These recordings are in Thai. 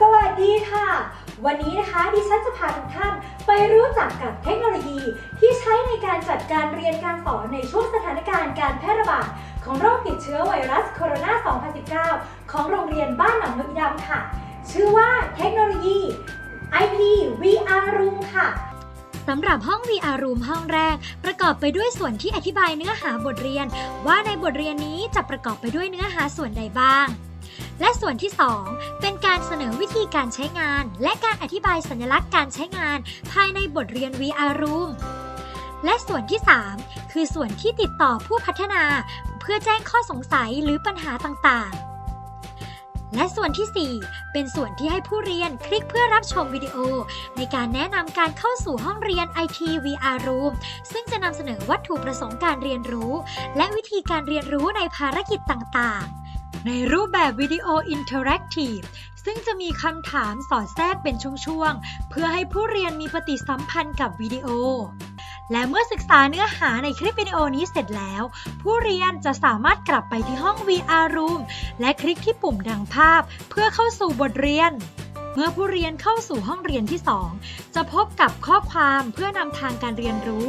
สวัสดีค่ะ วันนี้นะคะดิฉันจะพาทุกท่านไปรู้จักกับเทคโนโลยี ที่ใช้ในการจัดการเรียนการสอนในช่วงสถานการณ์การแพร่ระบาดของโรคติดเชื้อไวรัสโคโรนา 2019 ของโรงเรียนบ้านหนองนกอีดำค่ะ ชื่อว่าเทคโนโลยี IP VR Room ค่ะสำหรับห้อง VR Room ห้องแรก ประกอบไปด้วยส่วนที่อธิบายเนื้อหาบทเรียน ว่าในบทเรียนนี้จะประกอบไปด้วยเนื้อหาส่วนใดบ้าง และส่วนที่ 2 เป็นการเสนอวิธีการใช้งาน และการอธิบายสัญลักษณ์การใช้งาน ภายในบทเรียน VR Room และส่วนที่ 3 คือส่วนที่ติดต่อผู้พัฒนา เพื่อแจ้งข้อสงสัยหรือปัญหาต่างๆและส่วนทีสี่4 เป็นส่วนที่ให้ผู้เรียนคลิกเพื่อรับชมวิดีโอ ในการแนะนำการเข้าสู่ห้องเรียน IT VR Room ซึ่งจะนำเสนอวัตถุประสงค์การเรียนรู้ และวิธีการเรียนรู้ในภารกิจต่างๆ ในรูปแบบวิดีโออินเทอร์แอคทีฟซึ่งจะมีคำถามสอดแทรกเป็นช่วงๆ เพื่อให้ผู้เรียนมีปฏิสัมพันธ์กับวิดีโอ และเมื่อศึกษาเนื้อหาในคลิปวิดีโอนี้เสร็จแล้ว ผู้เรียนจะสามารถกลับไปที่ห้อง VR Room และคลิกที่ปุ่มดังภาพ เพื่อเข้าสู่บทเรียน เมื่อผู้เรียนเข้าสู่ห้องเรียนที่ 2 จะพบกับข้อความเพื่อนำทางการเรียนรู้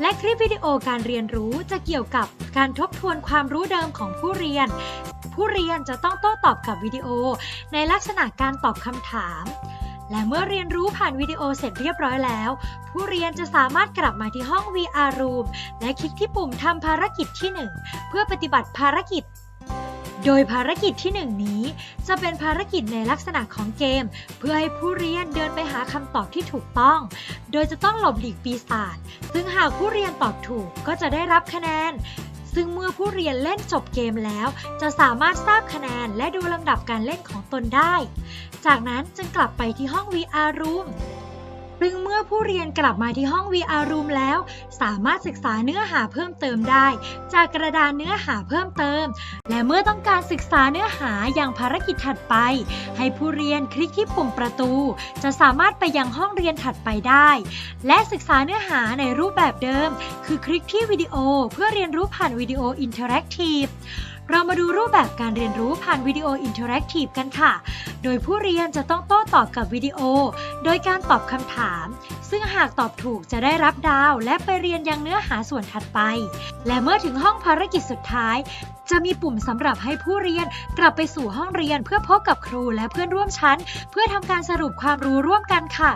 และคลิปวิดีโอการเรียนรู้จะเกี่ยวกับการทบทวนความรู้เดิมของผู้เรียน ผู้เรียนจะต้องโต้ตอบกับวิดีโอ ในลักษณะการตอบคำถาม และเมื่อเรียนรู้ผ่านวิดีโอเสร็จเรียบร้อยแล้ว ผู้เรียนจะสามารถกลับมาที่ห้อง VR Room และคลิกที่ปุ่มทำภารกิจที่ 1 เพื่อปฏิบัติภารกิจ โดยภารกิจที่ 1 นี้ จะเป็นภารกิจในลักษณะของเกม เพื่อให้ผู้เรียนเดินไปหาคำตอบที่ถูกต้อง โดยจะต้องหลบหลีกปีศาจ ซึ่งหากผู้เรียนตอบถูกก็จะได้รับคะแนน ซึ่งเมื่อผู้เรียนเล่นจบเกมแล้ว จะสามารถทราบคะแนนและดูลำดับการเล่นของตนได้ จากนั้นจึงกลับไปที่ห้อง VR Room ซึ่งเมื่อผู้เรียนกลับมาที่ห้อง VR Room แล้ว สามารถศึกษาเนื้อหาเพิ่มเติมได้ จากกระดานเนื้อหาเพิ่มเติม และเมื่อต้องการศึกษาเนื้อหาอย่างภารกิจถัดไป ให้ผู้เรียนคลิกที่ปุ่มประตู จะสามารถไปยังห้องเรียนถัดไปได้ และศึกษาเนื้อหาในรูปแบบเดิม คือคลิกที่วิดีโอเพื่อเรียนรู้ผ่านวิดีโออินเทอร์แอคทีฟ เรามาดูรูปแบบการเรียนรู้ผ่านวิดีโออินเทอร์แอคทีฟกันค่ะ โดยผู้เรียนจะต้องโต้ตอบกับวิดีโอ โดยการตอบคำถาม ซึ่งหากตอบถูกจะได้รับดาว และไปเรียนยังเนื้อหาส่วนถัดไป และเมื่อถึงห้องภารกิจสุดท้าย จะมีปุ่มสำหรับให้ผู้เรียนกลับไปสู่ห้องเรียนเพื่อพบกับครูและเพื่อนร่วมชั้น เพื่อทำการสรุปความรู้ร่วมกันค่ะ